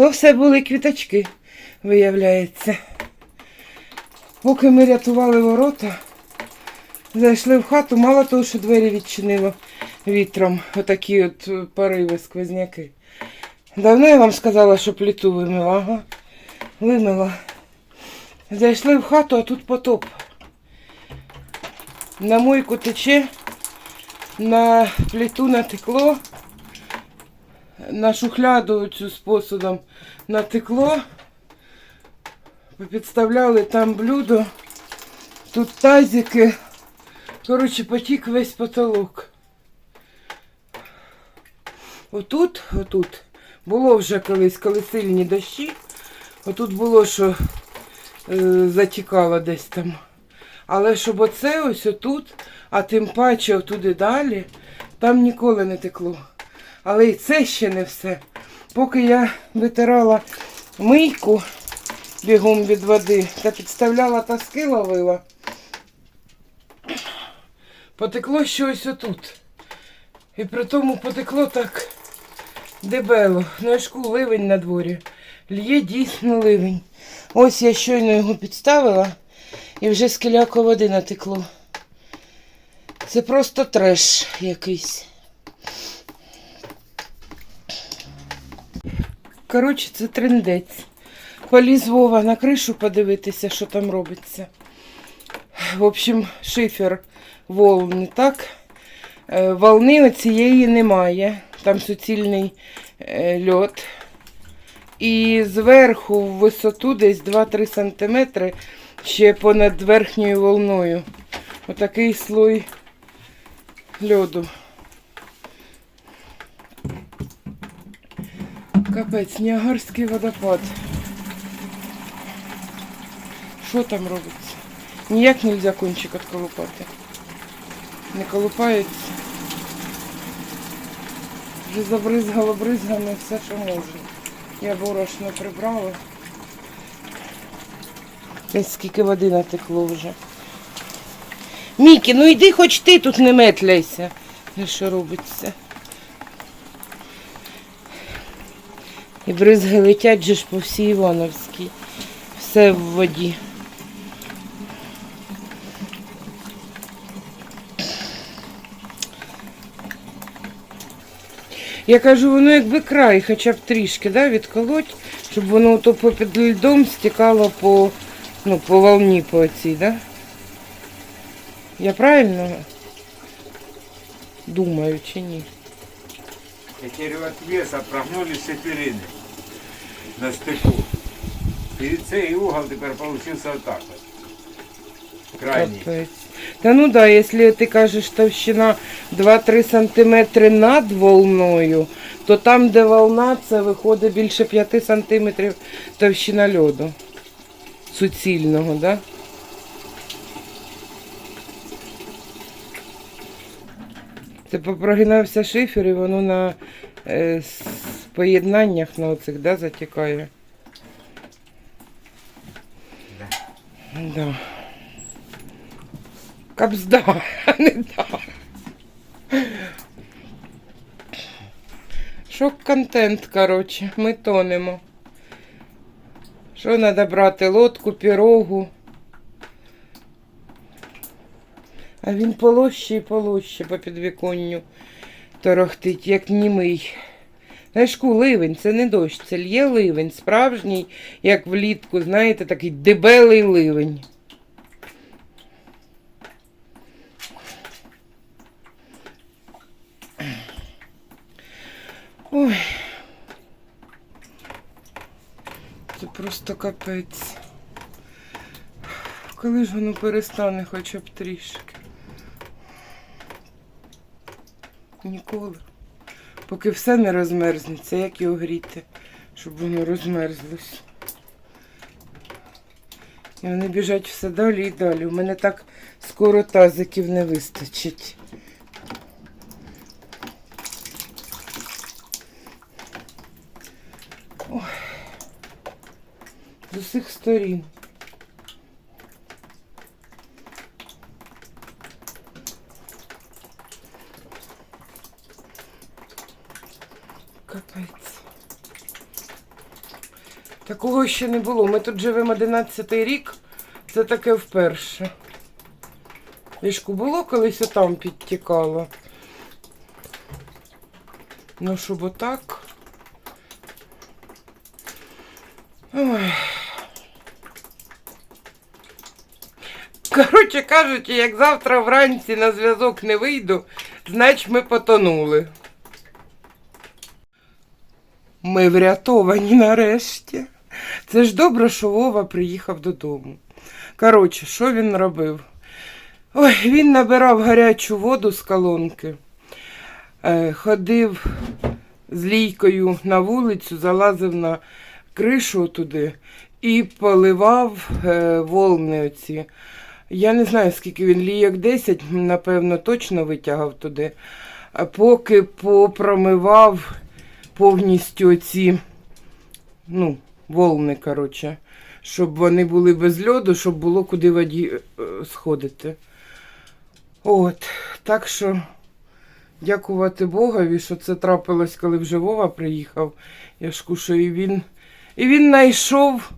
То все були квіточки, виявляється. Поки ми рятували ворота, зайшли в хату, мало того, що двері відчинило вітром, отакі от пориви, сквозняки. Давно я вам сказала, що плиту вимила, ага. Вимила. Зайшли в хату, а тут потоп. На мойку тече, на плиту натекло, на шухляду цю з посудом натекло. Підставляли там блюдо, тут тазики. Коротше, потік весь потолок. Отут, отут, було вже колись, коли сильні дощі. Отут було, що е, затікало десь там. Але щоб оце ось отут, а тим паче отуди далі, там ніколи не текло. Але і це ще не все. Поки я витирала мийку бігом від води та підставляла таски ловила, потекло щось отут. І при тому потекло так дебело. Ну, я ж ку, ливень на дворі. Лє дійсно ливень. Ось я щойно його підставила і вже скеляко води натекло. Це просто треш якийсь. Коротше, це трендець. Поліз Вова на кришу подивитися, що там робиться. В общем, шифер волни, так? Е, Волни оцієї немає. Там суцільний е, льот. І зверху в висоту десь 2-3 см ще понад верхньою волною. Отакий слой льоду. Капець, Ніагарський водопад. Що там робиться? Ніяк не можна кончик отколупати. Не колупається. Вже забризгало бризгами все, що можна. Я борошно прибрала. Десь скільки води натекло вже. Мікі, ну йди хоч ти тут не метляйся. Що робиться? І бризги летять же ж по всій Івановській. Все в воді. Я кажу, воно якби край, хоча б трішки, да, відколоть, щоб воно то попід льдом стікало по, ну, по волні по цій, да? Я правильно думаю чи ні? Теперь от веса прогнулись шиферины на стыку. И цей угол теперь получился вот так вот. Крайний. Капець. Та ну да, якщо ти кажеш товщина 2-3 сантиметри над волною, то там, де волна, це виходить більше 5 сантиметрів товщина льоду. Суцільного, да? Це попрогинався шифер і воно на е, поєднаннях на оцих, да, затікає. Да. Капзда, а не да. Шок-контент, коротше, ми тонемо. Що треба брати? Лодку, пірогу. А він полоще і полоще по підвіконню торохтить, як німий. Знаєш, ку, ливень, це не дощ, це лє ливень, справжній, як влітку, знаєте, такий дебелий ливень. Ой. Це просто капець. Коли ж воно перестане хоча б трішки? Ніколи. Поки все не розмерзнеться, як його гріти, щоб воно розмерзлось. І вони біжать все далі і далі. У мене так скоро тазиків не вистачить. З усіх сторін. Капець. Такого ще не було. Ми тут живемо 11 й рік. Це таке вперше. Ліжку було колись отам підтікало. Ну, щоб отак. Ой. Коротше кажучи, як завтра вранці на зв'язок не вийду, значить ми потонули. Ми врятовані нарешті. Це ж добре, що Вова приїхав додому. Коротше, що він робив? Ой, він набирав гарячу воду з колонки, е, ходив з лійкою на вулицю, залазив на кришу туди і поливав е, волни оці. Я не знаю, скільки він лійок 10, напевно, точно витягав туди. Поки попромивав повністю ці ну, волни, коротше, щоб вони були без льоду, щоб було куди воді е, сходити. От, так що дякувати Богові, що це трапилось, коли вже Вова приїхав. Я ж кушаю, і він, і він знайшов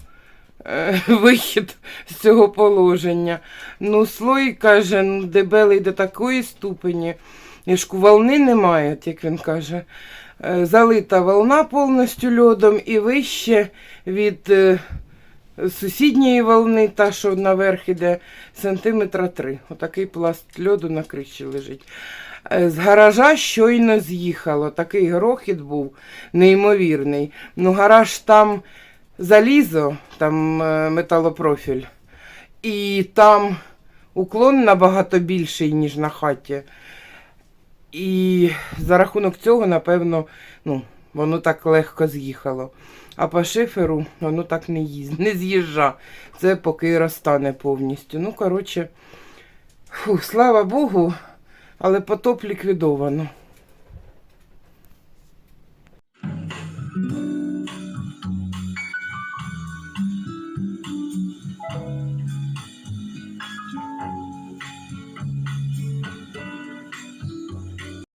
е, вихід з цього положення. Ну, слой, каже, ну, дебелий до такої ступені. Я ж волни немає, як він каже. Е, Залита волна повністю льодом і вище від е, сусідньої волни, та, що наверх іде, сантиметра три. Отакий пласт льоду на криші лежить. З гаража щойно з'їхало. Такий грохіт був неймовірний. Ну, гараж там залізо, там е, металопрофіль, і там уклон набагато більший, ніж на хаті. І за рахунок цього, напевно, ну, воно так легко з'їхало. А по шиферу воно так не їз... не з'їжджа. Це поки розтане повністю. Ну, коротше, фу, слава Богу, але потоп ліквідовано.